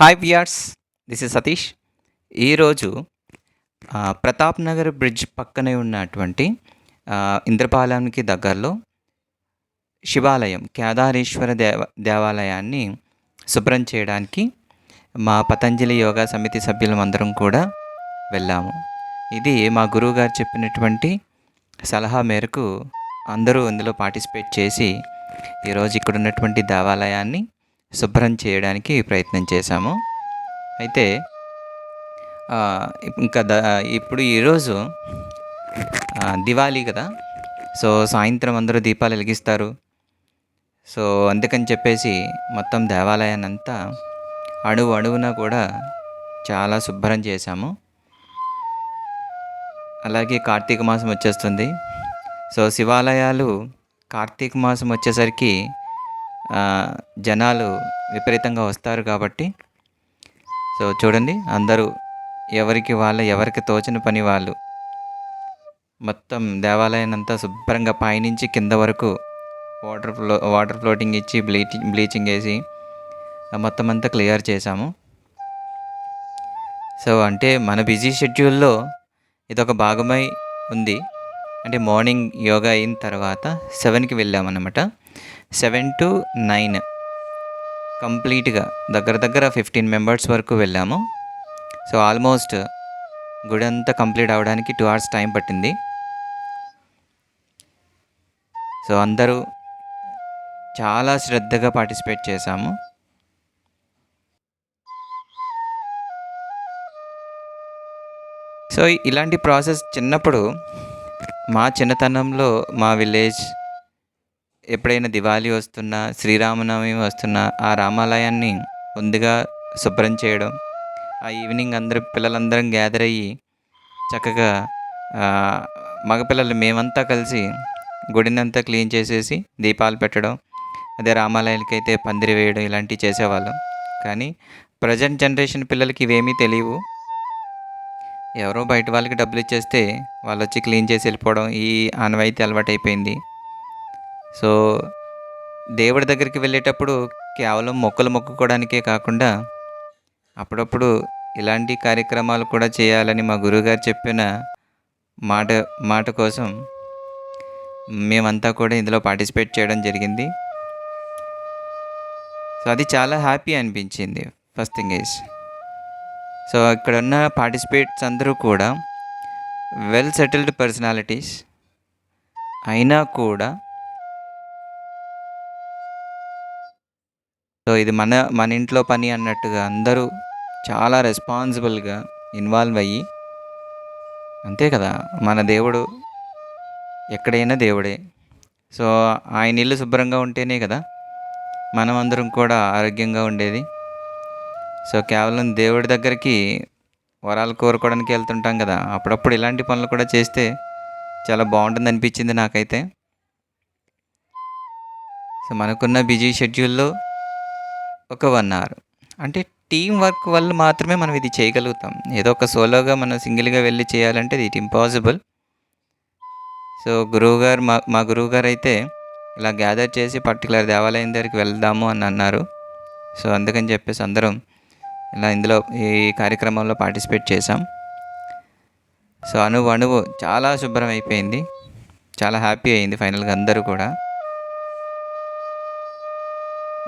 Hi viewers this is Satish ఈరోజు Pratap Nagar bridge పక్కనే ఉన్నటువంటి ఇంద్రపాలెంకి దగ్గరలో శివాలయం కేదారేశ్వర దేవ దేవాలయాన్ని శుభ్రం చేయడానికి మా పతంజలి యోగా సమితి సభ్యులం అందరం కూడా వెళ్ళాము. ఇది మా గురువు గారు చెప్పినటువంటి సలహా మేరకు అందరూ ఇందులో పార్టిసిపేట్ చేసి ఈరోజు ఇక్కడ ఉన్నటువంటి దేవాలయాన్ని శుభ్రం చేయడానికి ప్రయత్నం చేశాము. అయితే ఇంకా ద ఇప్పుడు ఈరోజు దివాళీ కదా. సో సాయంత్రం అందరూ దీపాలు వెలిగిస్తారు. సో అందుకని చెప్పేసి మొత్తం దేవాలయాన్ని అంతా అణువు అణువున కూడా చాలా శుభ్రం చేశాము. అలాగే కార్తీక మాసం వచ్చేస్తుంది. సో శివాలయాలు కార్తీక మాసం వచ్చేసరికి జనాలు విపరీతంగా వస్తారు కాబట్టి. సో చూడండి అందరూ ఎవరికి వాళ్ళ ఎవరికి తోచిన పని వాళ్ళు. మొత్తం దేవాలయాన్ని అంతా శుభ్రంగా పైనుంచి కింద వరకు వాటర్ ఫ్లో వాటర్ ఫ్లోటింగ్ ఇచ్చి బ్లీచింగ్ బ్లీచింగ్ వేసి మొత్తం అంతా క్లియర్ చేశాము. సో అంటే మన బిజీ షెడ్యూల్లో ఇదొక భాగమై ఉంది. అంటే మార్నింగ్ యోగా అయిన తర్వాత సెవెన్కి వెళ్ళామన్నమాట. Seven to nine. కంప్లీట్గా దగ్గర దగ్గర ఫిఫ్టీన్ మెంబర్స్ వరకు వెళ్ళాము. సో ఆల్మోస్ట్ గుడి అంతా కంప్లీట్ అవ్వడానికి టూ అవర్స్ టైం పట్టింది. సో అందరూ చాలా శ్రద్ధగా పార్టిసిపేట్ చేశాము. సో ఇలాంటి ప్రాసెస్ చిన్నప్పుడు మా చిన్నతనంలో మా విలేజ్ ఎప్పుడైనా దివాళీ వస్తున్నా శ్రీరామనవమి వస్తున్నా ఆ రామాలయాన్ని ముందుగా శుభ్రం చేయడం ఆ ఈవినింగ్ అందరూ పిల్లలందరం గ్యాదర్ అయ్యి చక్కగా మగపిల్లలు మేమంతా కలిసి గుడినంతా క్లీన్ చేసేసి దీపాలు పెట్టడం అదే రామాలయానికి అయితే పందిరి వేయడం ఇలాంటివి చేసేవాళ్ళం. కానీ ప్రజెంట్ జనరేషన్ పిల్లలకి ఇవేమీ తెలియవు. ఎవరో బయట వాళ్ళకి డబ్బులు ఇచ్చేస్తే వాళ్ళు వచ్చి క్లీన్ చేసి వెళ్ళిపోవడం ఈ ఆనవాయితీ అలవాటు అయిపోయింది సో దేవుడి దగ్గరికి వెళ్ళేటప్పుడు కేవలం మొక్కలు మొక్కుకోవడానికే కాకుండా అప్పుడప్పుడు ఇలాంటి కార్యక్రమాలు కూడా చేయాలని మా గురువుగారు చెప్పిన మాట మాట కోసం మేమంతా కూడా ఇందులో పార్టిసిపేట్ చేయడం జరిగింది. సో అది చాలా హ్యాపీ అనిపించింది ఫస్ట్ థింగ్ ఈజ్. సో ఇక్కడ ఉన్న పార్టిసిపేట్స్ అందరూ కూడా వెల్ సెటిల్డ్ పర్సనాలిటీస్ అయినా కూడా సో ఇది మన మన ఇంట్లో పని అన్నట్టుగా అందరూ చాలా రెస్పాన్సిబుల్గా ఇన్వాల్వ్ అయ్యి అంతే కదా మన దేవుడు ఎక్కడైనా దేవుడే. సో ఆయన ఇల్లు శుభ్రంగా ఉంటేనే కదా మనం అందరం కూడా ఆరోగ్యంగా ఉండేది. సో కేవలం దేవుడి దగ్గరికి వరాలు కోరుకోవడానికి వెళ్తుంటాం కదా అప్పుడప్పుడు ఇలాంటి పనులు కూడా చేస్తే చాలా బాగుంటుంది అనిపించింది నాకైతే. సో మనకున్న బిజీ షెడ్యూల్లో ఒక వన్ అవర్. అంటే టీం వర్క్ వల్ల మాత్రమే మనం ఇది చేయగలుగుతాం. ఏదో ఒక సోలోగా మనం సింగిల్గా వెళ్ళి చేయాలంటే ఇది ఇంపాసిబుల్. సో గురువుగారు మా మా గురువుగారు అయితే ఇలా గ్యాదర్ చేసి పర్టికులర్ దేవాలయం దగ్గరికి వెళ్దాము అని అన్నారు. సో అందుకని చెప్పేసి అందరం ఇలా ఇందులో ఈ కార్యక్రమంలో పార్టిసిపేట్ చేసాం సో అణువు అణువు చాలా శుభ్రం అయిపోయింది. చాలా హ్యాపీ అయింది ఫైనల్గా అందరూ కూడా.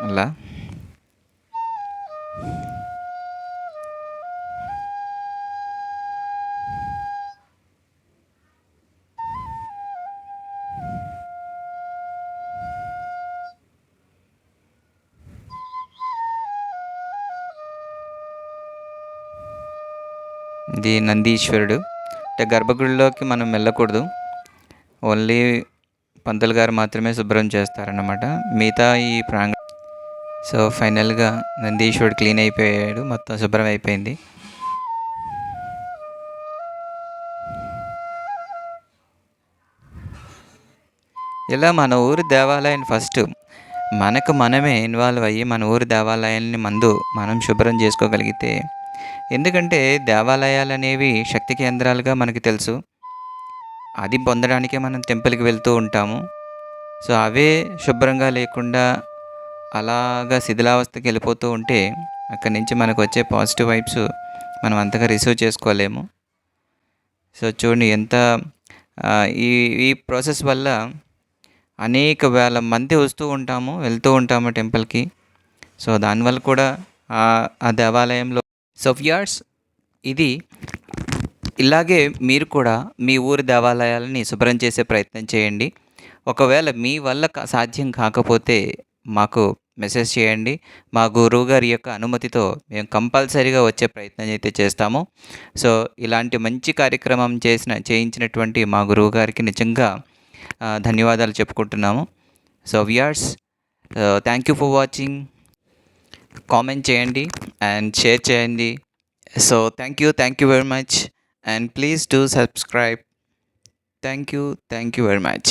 అలా. ఇది నందీశ్వరుడు. అంటే గర్భగుడిలోకి మనం వెళ్ళకూడదు. ఓన్లీ పంతులు గారు మాత్రమే శుభ్రం చేస్తారన్నమాట. మిగతా ఈ ప్రాంగ సో ఫైనల్గా నందీశ్వరుడు క్లీన్ అయిపోయాడు. మొత్తం శుభ్రం అయిపోయింది. ఇలా మన ఊరి దేవాలయాన్ని ఫస్ట్. మనకు మనమే ఇన్వాల్వ్ అయ్యి మన ఊరి దేవాలయాన్ని మందు మనం శుభ్రం చేసుకోగలిగితే ఎందుకంటే దేవాలయాలు అనేవి శక్తి కేంద్రాలుగా మనకి తెలుసు. అది పొందడానికే మనం టెంపుల్కి వెళ్తూ ఉంటాము. సో అవే శుభ్రంగా లేకుండా అలాగా శిథిలావస్థకి వెళ్ళిపోతూ ఉంటే అక్కడి నుంచి మనకు వచ్చే పాజిటివ్ వైబ్స్ మనం అంతగా రిసీవ్ చేసుకోలేము. సో చూడండి ఎంత ఈ ఈ ప్రాసెస్ వల్ల అనేక వేల మంది వస్తూ ఉంటాము వెళ్తూ ఉంటాము టెంపుల్కి. సో దానివల్ల కూడా ఆ దేవాలయంలో సో వ్యూయర్స్ ఇది ఇలాగే మీరు కూడా మీ ఊరి దేవాలయాలని శుభ్రం చేసే ప్రయత్నం చేయండి. ఒకవేళ మీ వల్ల కా- సాధ్యం కాకపోతే మాకు మెసేజ్ చేయండి. మా గురువు గారి యొక్క అనుమతితో మేము కంపల్సరీగా వచ్చే ప్రయత్నం అయితే చేస్తాము. సో ఇలాంటి మంచి కార్యక్రమం చేసిన చేయించినటువంటి మా గురువు గారికి నిజంగా ధన్యవాదాలు చెప్పుకుంటున్నాము. So viewers thank you for watching comment చేయండి అండ్ షేర్ చేయండి so thank you thank you very much and please do subscribe thank you thank you very much